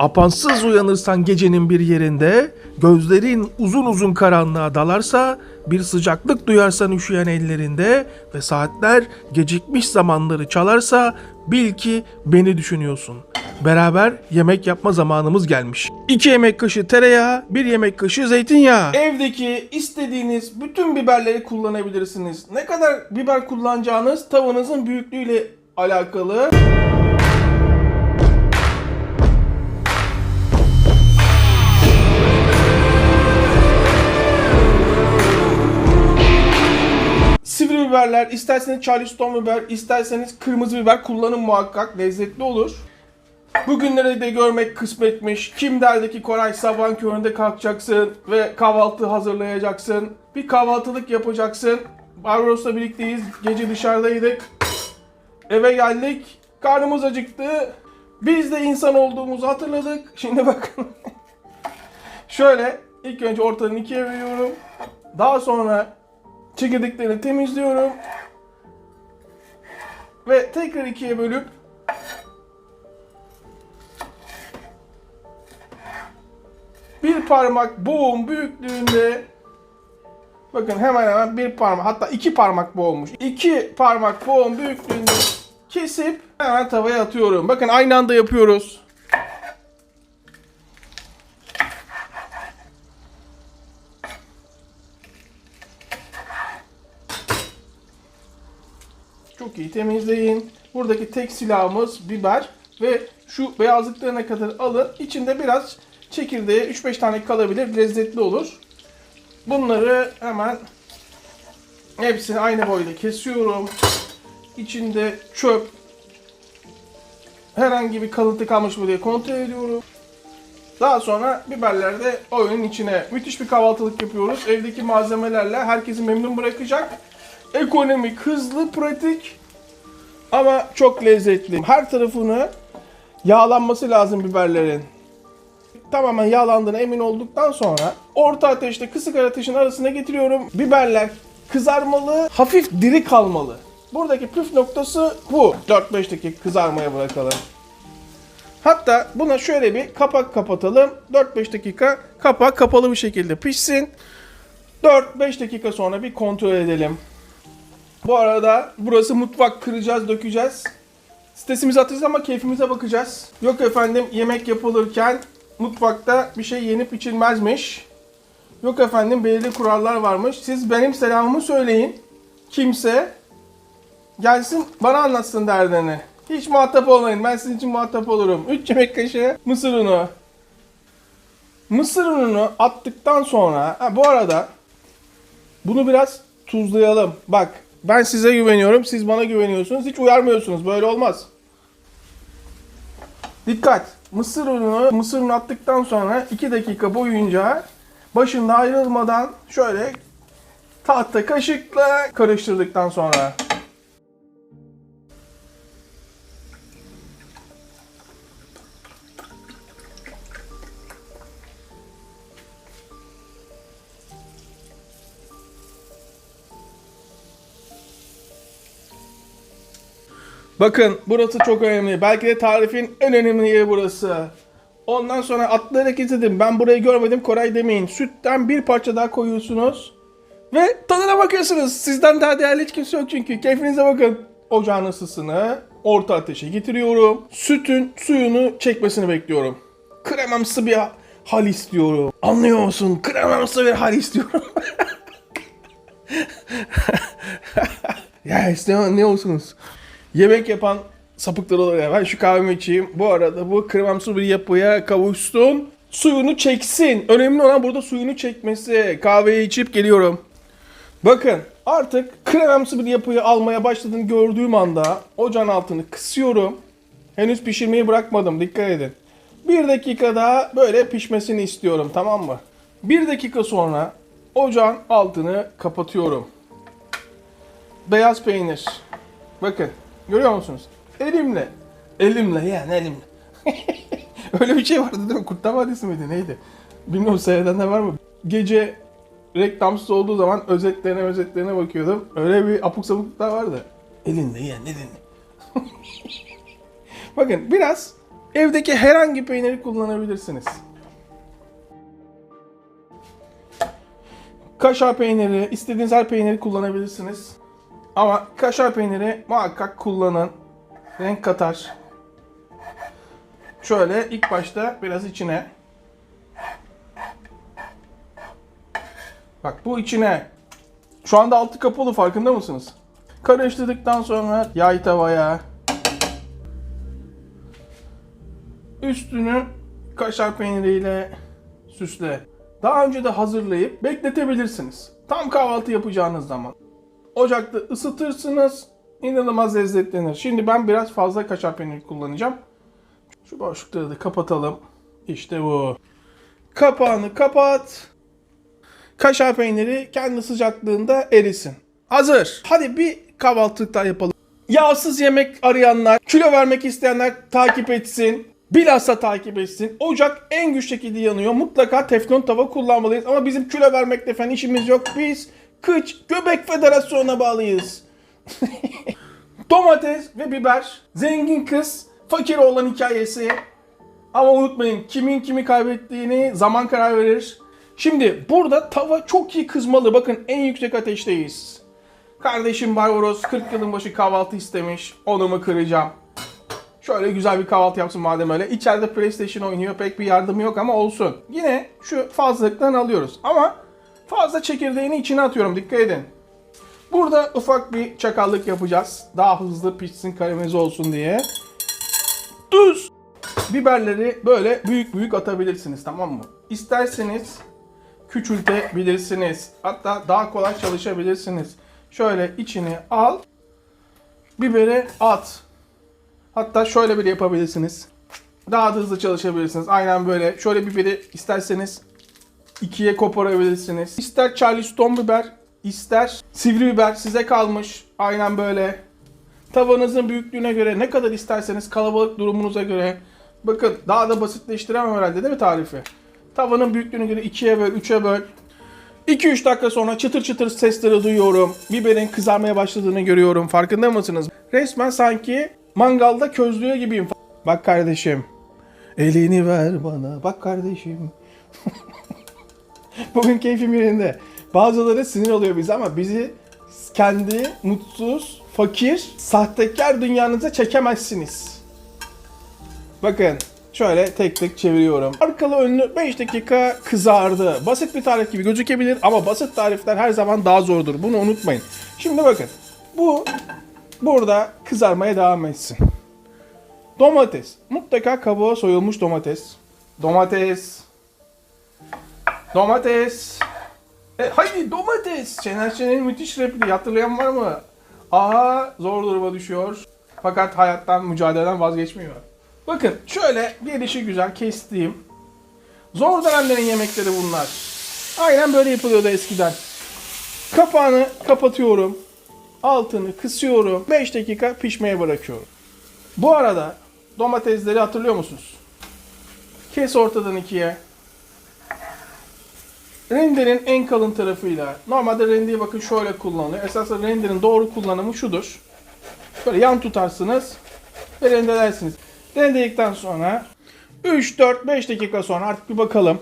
Apansız uyanırsan gecenin bir yerinde, gözlerin uzun uzun karanlığa dalarsa, bir sıcaklık duyarsan üşüyen ellerinde ve saatler gecikmiş zamanları çalarsa bil ki beni düşünüyorsun. Beraber yemek yapma zamanımız gelmiş. 2 yemek kaşığı tereyağı, 1 yemek kaşığı zeytinyağı. Evdeki istediğiniz bütün biberleri kullanabilirsiniz. Ne kadar biber kullanacağınız tavanızın büyüklüğüyle alakalı. Biberler, isterseniz Charleston biber, isterseniz kırmızı biber kullanın muhakkak. Lezzetli olur. Bugünleri de görmek kısmetmiş. Kim derdi ki Koray sabahın köründe kalkacaksın ve kahvaltı hazırlayacaksın. Bir kahvaltılık yapacaksın. Barbaros'la birlikteyiz. Gece dışarıdaydık. Eve geldik. Karnımız acıktı. Biz de insan olduğumuzu hatırladık. Şimdi bakın. Şöyle ilk önce ortadan ikiye bölüyorum. Daha sonra çekirdeklerini temizliyorum. Ve tekrar ikiye bölüp bir parmak boğum büyüklüğünde bakın hemen hemen bir parmak hatta iki parmak boğulmuş. İki parmak boğum büyüklüğünde kesip hemen tavaya atıyorum. Bakın aynı anda yapıyoruz. Çok iyi temizleyin. Buradaki tek silahımız biber ve şu beyazlıklarına kadar alın. İçinde biraz çekirdeği 3-5 tane kalabilir. Lezzetli olur. Bunları hemen hepsini aynı boyda kesiyorum. İçinde çöp herhangi bir kalıntı kalmış mı diye kontrol ediyorum. Daha sonra biberleri de oyunun içine. Müthiş bir kahvaltılık yapıyoruz. Evdeki malzemelerle herkesi memnun bırakacak. Ekonomik, hızlı, pratik ama çok lezzetli. Her tarafını yağlanması lazım biberlerin. Tamamen yağlandığına emin olduktan sonra orta ateşte kısık ateşin arasına getiriyorum. Biberler kızarmalı, hafif diri kalmalı. Buradaki püf noktası bu. 4-5 dakika kızarmaya bırakalım. Hatta buna şöyle bir kapak kapatalım. 4-5 dakika kapak kapalı bir şekilde pişsin. 4-5 dakika sonra bir kontrol edelim. Bu arada burası mutfak kıracağız, dökeceğiz. Sitesimize atacağız ama keyfimize bakacağız. Yok efendim yemek yapılırken mutfakta bir şey yenip içilmezmiş. Yok efendim belirli kurallar varmış. Siz benim selamımı söyleyin. Kimse gelsin bana anlatsın derdini. Hiç muhatap olmayın. Ben sizin için muhatap olurum. 3 yemek kaşığı mısır unu. Mısır ununu attıktan sonra ha, bu arada bunu biraz tuzlayalım. Bak ben size güveniyorum. Siz bana güveniyorsunuz. Hiç uyarmıyorsunuz. Böyle olmaz. Dikkat. Mısır ununu mısır unu attıktan sonra 2 dakika boyunca başında ayrılmadan şöyle tahta kaşıkla karıştırdıktan sonra Bakın burası çok önemli. Belki de tarifin en önemli yeri burası. Ondan sonra atlayarak izledim. Ben burayı görmedim Koray demeyin. Sütten bir parça daha koyuyorsunuz. Ve tadına bakıyorsunuz. Sizden daha değerli hiç kimse yok çünkü. Keyfinize bakın. Ocağın ısısını orta ateşe getiriyorum. Sütün suyunu çekmesini bekliyorum. Kremamsı bir hal istiyorum. Anlıyor musun? Kremamsı bir hal istiyorum. ya işte ne olsunuz? Yemek yapan sapıklar ya. Ben şu kahvemi içeyim. Bu arada bu kremamsı bir yapıya kavuşsun. Suyunu çeksin. Önemli olan burada suyunu çekmesi. Kahveyi içip geliyorum. Bakın artık kremamsı bir yapıyı almaya başladığını gördüğüm anda ocağın altını kısıyorum. Henüz pişirmeyi bırakmadım. Dikkat edin. Bir dakika daha böyle pişmesini istiyorum tamam mı? Bir dakika sonra ocağın altını kapatıyorum. Beyaz peynir. Bakın görüyor musunuz? Elimle. Elimle yani elimle. Öyle bir şey vardı değil mi? Kurtlar Vadisi miydi neydi? Bilmiyorum seyredenler var mı? Gece reklamsız olduğu zaman özetlerine özetlerine bakıyordum. Öyle bir apuk sapuklar vardı. Elinle yani elinle. Bakın biraz Evdeki herhangi peyniri kullanabilirsiniz. Kaşar peyniri, istediğiniz her peyniri kullanabilirsiniz. Ama kaşar peyniri muhakkak kullanın. Renk katar. Şöyle ilk başta biraz içine. Bak bu içine. Şu anda altı kapalı farkında mısınız? Karıştırdıktan sonra yay tavaya. Üstünü kaşar peyniriyle süsle. Daha önce de hazırlayıp bekletebilirsiniz. Tam kahvaltı yapacağınız zaman. Ocakta ısıtırsınız. inanılmaz lezzetlenir. Şimdi ben biraz fazla kaşar peyniri kullanacağım. Şu boşlukları da kapatalım. İşte bu. Kapağını kapat. Kaşar peyniri kendi sıcaklığında erisin. Hazır. Hadi bir kahvaltılık daha yapalım. Yağsız yemek arayanlar, kilo vermek isteyenler takip etsin. Bilhassa takip etsin. Ocak en güç şekilde yanıyor. Mutlaka teflon tava kullanmalıyız. Ama bizim kilo vermekle falan işimiz yok. Biz Kıç Göbek Federasyonu'na bağlıyız. Domates ve biber. Zengin kız, fakir olan hikayesi. Ama unutmayın kimin kimi kaybettiğini zaman karar verir. Şimdi burada tava çok iyi kızmalı. Bakın en yüksek ateşteyiz. Kardeşim Barbaros 40 yılın başı kahvaltı istemiş. Onu mu kıracağım? Şöyle güzel bir kahvaltı yapsın madem öyle. İçeride PlayStation oynuyor. Pek bir yardımı yok ama olsun. Yine şu fazlalıktan alıyoruz. Ama fazla çekirdeğini içine atıyorum. Dikkat edin. Burada ufak bir çakallık yapacağız. Daha hızlı pişsin karamelize olsun diye. Tuz. Biberleri böyle büyük büyük atabilirsiniz tamam mı? İsterseniz küçültebilirsiniz. Hatta daha kolay çalışabilirsiniz. Şöyle içine al. Biberi at. Hatta şöyle bile yapabilirsiniz. Daha da hızlı çalışabilirsiniz. Aynen böyle. Şöyle biberi isterseniz ikiye koparabilirsiniz. İster Charleston biber, ister sivri biber size kalmış. Aynen böyle. Tavanızın büyüklüğüne göre ne kadar isterseniz kalabalık durumunuza göre. Bakın daha da basitleştiremem herhalde değil mi tarifi? Tavanın büyüklüğüne göre ikiye böl, üçe böl. 2-3 dakika sonra çıtır çıtır sesleri duyuyorum. Biberin kızarmaya başladığını görüyorum. Farkında mısınız? Resmen sanki mangalda közlüyor gibiyim. Bak kardeşim. Elini ver bana. Bak kardeşim. Bugün keyfim yerinde. Bazıları sinir oluyor bize ama bizi kendi mutsuz, fakir, sahtekar dünyanıza çekemezsiniz. Bakın şöyle tek tek çeviriyorum. Arkalı önlü 5 dakika kızardı. Basit bir tarif gibi gözükebilir ama basit tarifler her zaman daha zordur. Bunu unutmayın. Şimdi bakın. Bu burada kızarmaya devam etsin. Domates. Mutlaka kabuğa soyulmuş domates. Domates. Domates. E, haydi domates. Şener Şen'in müthiş repliği hatırlayan var mı? Aha zor duruma düşüyor. Fakat hayattan mücadeleden vazgeçmiyor. Bakın şöyle gelişi güzel kestiğim. Zor dönemlerin yemekleri bunlar. Aynen böyle yapılıyordu eskiden. Kapağını kapatıyorum. Altını kısıyorum. 5 dakika pişmeye bırakıyorum. Bu arada domatesleri hatırlıyor musunuz? Kes ortadan ikiye. Renderin en kalın tarafıyla. Normalde rendeyi bakın şöyle kullanılıyor. Esasında renderin doğru kullanımı şudur. Böyle yan tutarsınız ve rendelersiniz. Rendeledikten sonra 3, 4, 5 dakika sonra artık bir bakalım.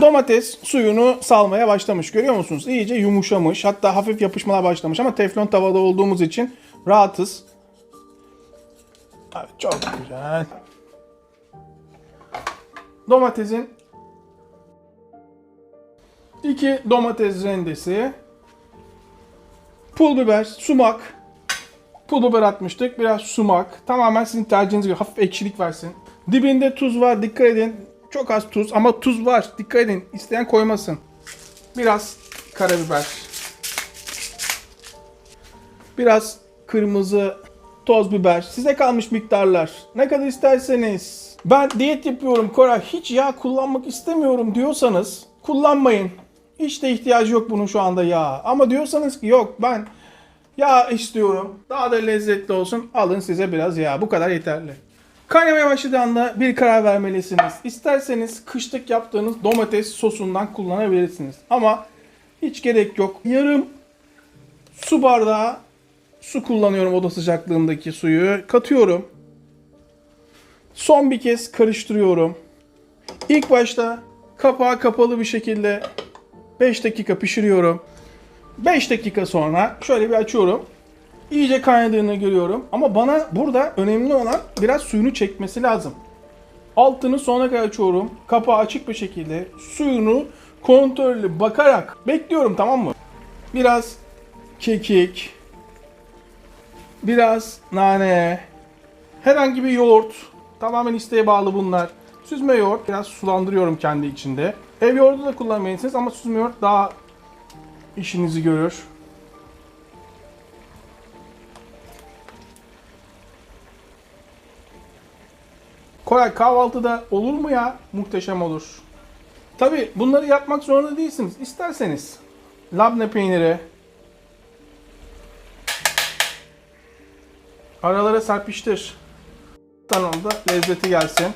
Domates suyunu salmaya başlamış. Görüyor musunuz? İyice yumuşamış. Hatta hafif yapışmalar başlamış ama teflon tavada olduğumuz için rahatız. Evet çok güzel. Domatesin iki domates rendesi, pul biber, sumak, pul biber atmıştık, biraz sumak. Tamamen sizin tercihiniz gibi hafif ekşilik versin. Dibinde tuz var, dikkat edin. Çok az tuz ama tuz var. Dikkat edin. İsteyen koymasın. Biraz karabiber. Biraz kırmızı toz biber. Size kalmış miktarlar. Ne kadar isterseniz. Ben diyet yapıyorum Koray. Hiç yağ kullanmak istemiyorum diyorsanız kullanmayın. De ihtiyacı yok bunun şu anda yağ. Ama diyorsanız ki yok ben yağ istiyorum. Daha da lezzetli olsun. Alın size biraz yağ. Bu kadar yeterli. Kaynamaya başladığı anda bir karar vermelisiniz. İsterseniz kışlık yaptığınız domates sosundan kullanabilirsiniz. Ama hiç gerek yok. Yarım su bardağı su kullanıyorum oda sıcaklığındaki suyu. Katıyorum. Son bir kez karıştırıyorum. İlk başta kapağı kapalı bir şekilde 5 dakika pişiriyorum. 5 dakika sonra şöyle bir açıyorum. İyice kaynadığını görüyorum. Ama bana burada önemli olan biraz suyunu çekmesi lazım. Altını sona kadar açıyorum. Kapağı açık bir şekilde suyunu kontrollü bakarak bekliyorum tamam mı? Biraz kekik, biraz nane, herhangi bir yoğurt. Tamamen isteğe bağlı bunlar. Süzme yoğurt biraz sulandırıyorum kendi içinde. Ev yoğurdu da kullanmayabilirsiniz ama süzme yoğurt daha işinizi görür. Koray kahvaltıda olur mu ya? Muhteşem olur. Tabi bunları yapmak zorunda değilsiniz. İsterseniz labne peyniri aralara serpiştir. Tamam da lezzeti gelsin.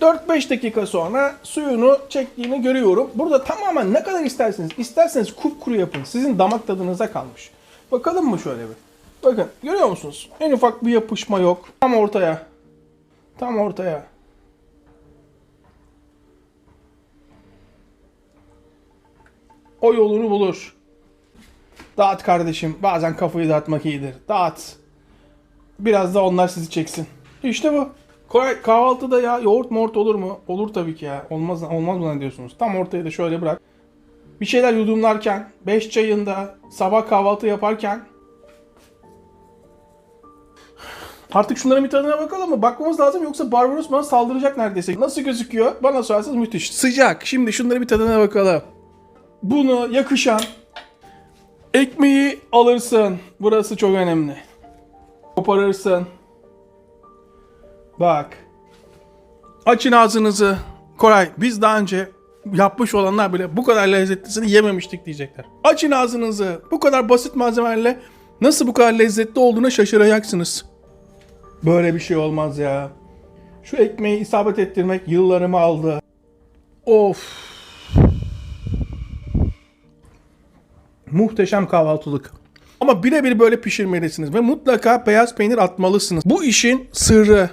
4-5 dakika sonra suyunu çektiğini görüyorum. Burada tamamen ne kadar isterseniz, isterseniz kupkuru yapın. Sizin damak tadınıza kalmış. Bakalım mı şöyle bir? Bakın görüyor musunuz? En ufak bir yapışma yok. Tam ortaya. Tam ortaya. O yolunu bulur. Dağıt kardeşim. Bazen kafayı dağıtmak iyidir. Dağıt. Biraz da onlar sizi çeksin. İşte bu. Kahvaltıda ya yoğurt mort olur mu? Olur tabii ki ya. Olmaz olmaz mı diyorsunuz? Tam ortaya da şöyle bırak. Bir şeyler yudumlarken, 5 çayında, sabah kahvaltı yaparken Artık şunların bir tadına bakalım mı? Bakmamız lazım yoksa Barbaros bana saldıracak neredeyse. Nasıl gözüküyor? Bana sorarsanız müthiş. Sıcak. Şimdi şunların bir tadına bakalım. Bunu yakışan ekmeği alırsın. Burası çok önemli. Koparırsın. Bak. Açın ağzınızı. Koray biz daha önce yapmış olanlar bile bu kadar lezzetlisini yememiştik diyecekler. Açın ağzınızı. Bu kadar basit malzemelerle nasıl bu kadar lezzetli olduğuna şaşıracaksınız. Böyle bir şey olmaz ya. Şu ekmeği isabet ettirmek yıllarımı aldı. Of. Muhteşem kahvaltılık. Ama birebir böyle pişirmelisiniz ve mutlaka beyaz peynir atmalısınız. Bu işin sırrı.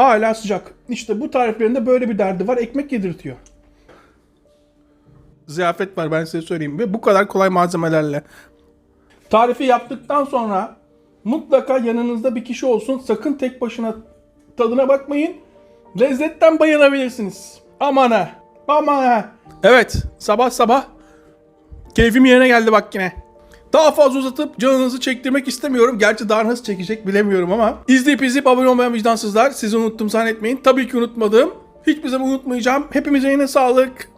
Hala sıcak. İşte bu tariflerinde böyle bir derdi var. Ekmek yedirtiyor. Ziyafet var ben size söyleyeyim. Ve bu kadar kolay malzemelerle. Tarifi yaptıktan sonra mutlaka yanınızda bir kişi olsun. Sakın tek başına tadına bakmayın. Lezzetten bayanabilirsiniz. Aman ha. Aman ha. Evet sabah sabah keyfim yerine geldi bak yine. Daha fazla uzatıp canınızı çektirmek istemiyorum. Gerçi daha nasıl çekecek bilemiyorum ama. İzleyip izleyip abone olmayan vicdansızlar sizi unuttum zannetmeyin. Tabii ki unutmadım. Hiçbir zaman unutmayacağım. Hepimize yine sağlık.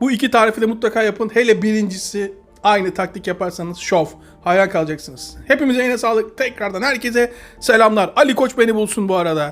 Bu iki tarifi de mutlaka yapın. Hele birincisi aynı taktik yaparsanız şov. Hayran kalacaksınız. Hepimize yine sağlık. Tekrardan herkese selamlar. Ali Koç beni bulsun bu arada.